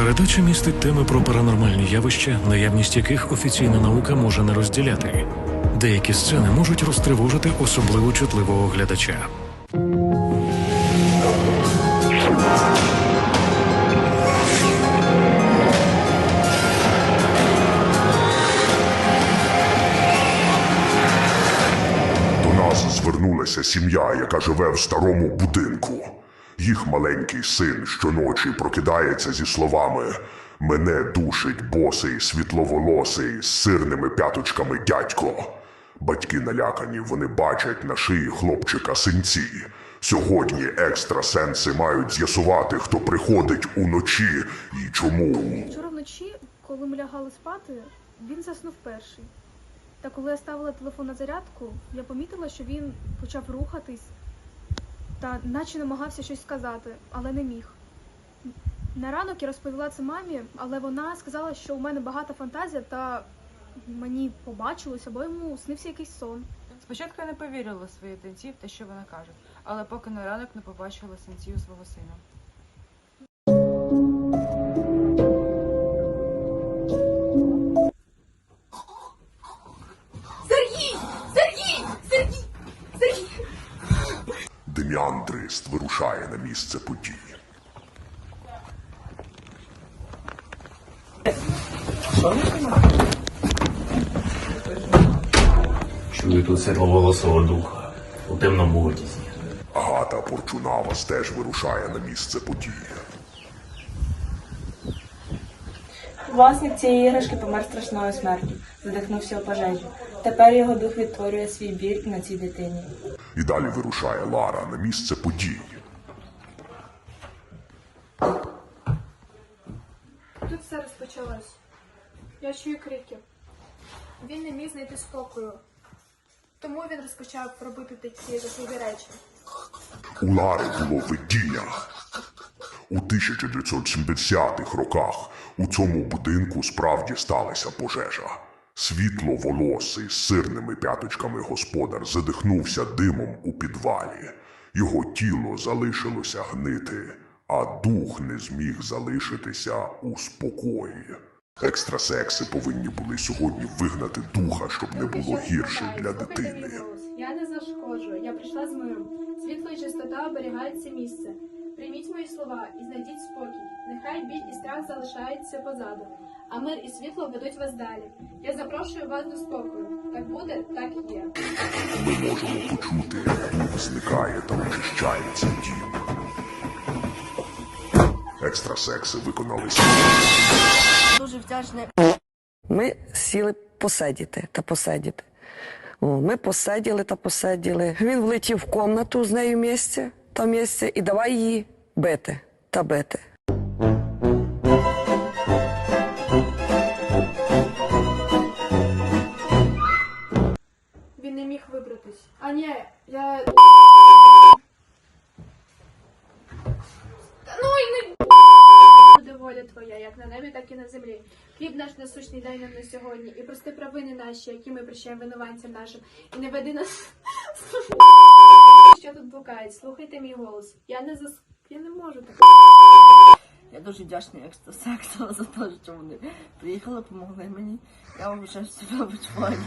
Передача містить теми про паранормальні явища, наявність яких офіційна наука може не розділяти. Деякі сцени можуть розтривожити особливо чутливого глядача. До нас звернулася сім'я, яка живе в старому будинку. Їх маленький син щоночі прокидається зі словами Мене душить босий світловолосий з сирними п'яточками дядько. Батьки налякані, вони бачать на шиї хлопчика синці. Сьогодні екстрасенси мають з'ясувати, хто приходить уночі і чому. Вчора вночі, коли ми лягали спати, він заснув перший. Та коли я ставила телефон на зарядку, я помітила, що він почав рухатись та наче намагався щось сказати, але не міг. На ранок я розповіла це мамі, але вона сказала, що у мене багата фантазія та мені побачилось, або йому снився якийсь сон. Спочатку я не повірила своїй доньці в те, що вона каже, але поки на ранок не побачила синців свого сина. Дем'ян Дрист вирушає на місце події. Чую тут світловолосого духа у темному одязі. Агата Порчунавас теж вирушає на місце події. Власник цієї іграшки помер страшною смертю, задихнувся у пожежі. Тепер його дух відтворює свій біль на цій дитині. І далі вирушає Лара на місце події. Тут все розпочалось. Я чую крики. Він не міг знайти спокою. Тому він розпочав робити такі жахливі речі. У Лари було видіння. У 1970-х роках у цьому будинку справді сталася пожежа. Світловолосий з сирними п'яточками господар задихнувся димом у підвалі. Його тіло залишилося гнити, а дух не зміг залишитися у спокої. Екстрасекси повинні були сьогодні вигнати духа, щоб не було гірше для дитини. Я не зашкоджу, я прийшла з миром. Світло і чистота оберігають це місце. Прийміть мої слова і знайдіть спокій. Нехай біль і страх залишаються позаду, а мир і світло ведуть вас далі. Я запрошую вас до спокою. Так буде, так і є. Ми можемо почути, як дух зникає та очищається дім. Екстрасекси виконали свій дуже вдячна Ми сіли посидіти та посидіти. О, ми посиділи та посиділи. Він влетів в комнату з нею місце, та місце, і давай її бити та бити. Він не міг вибратись. А ні, я. Ну буде воля твоя, як на небі, так і на землі. Хліб наш насущний дай нам на сьогодні, і прости провини наші, які ми прощаємо винуванцям нашим, і не веди нас. Що тут блукають? Слухайте мій голос. Я не зас... Я не можу так. Я дуже вдячна екстрасексам за те, що вони приїхали, допомогли мені. Я вже себе відчуваю.